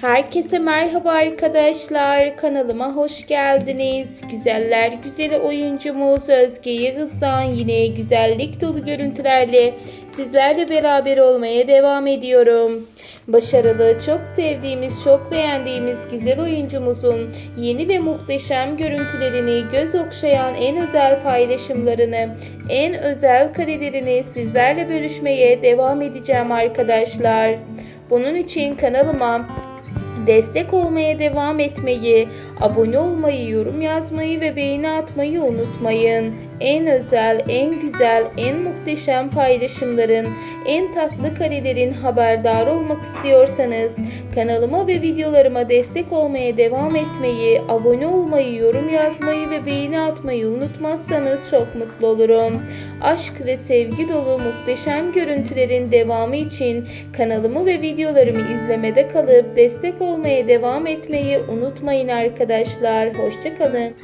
Herkese merhaba arkadaşlar. Kanalıma hoş geldiniz. Güzeller güzeli oyuncumuz Özge Yağız'dan yine güzellik dolu görüntülerle sizlerle beraber olmaya devam ediyorum. Başarılı, çok sevdiğimiz, çok beğendiğimiz güzel oyuncumuzun yeni ve muhteşem görüntülerini, göz okşayan en özel paylaşımlarını, en özel karelerini sizlerle bölüşmeye devam edeceğim arkadaşlar. Bunun için kanalıma Destek olmaya devam etmeyi, abone olmayı, yorum yazmayı ve beğeni atmayı unutmayın. En özel, en güzel, en muhteşem paylaşımların, en tatlı karelerin haberdar olmak istiyorsanız kanalıma ve videolarıma destek olmaya devam etmeyi, abone olmayı, yorum yazmayı ve beğeni atmayı unutmazsanız çok mutlu olurum. Aşk ve sevgi dolu muhteşem görüntülerin devamı için kanalımı ve videolarımı izlemede kalıp destek olmaya devam etmeyi unutmayın arkadaşlar. Hoşçakalın.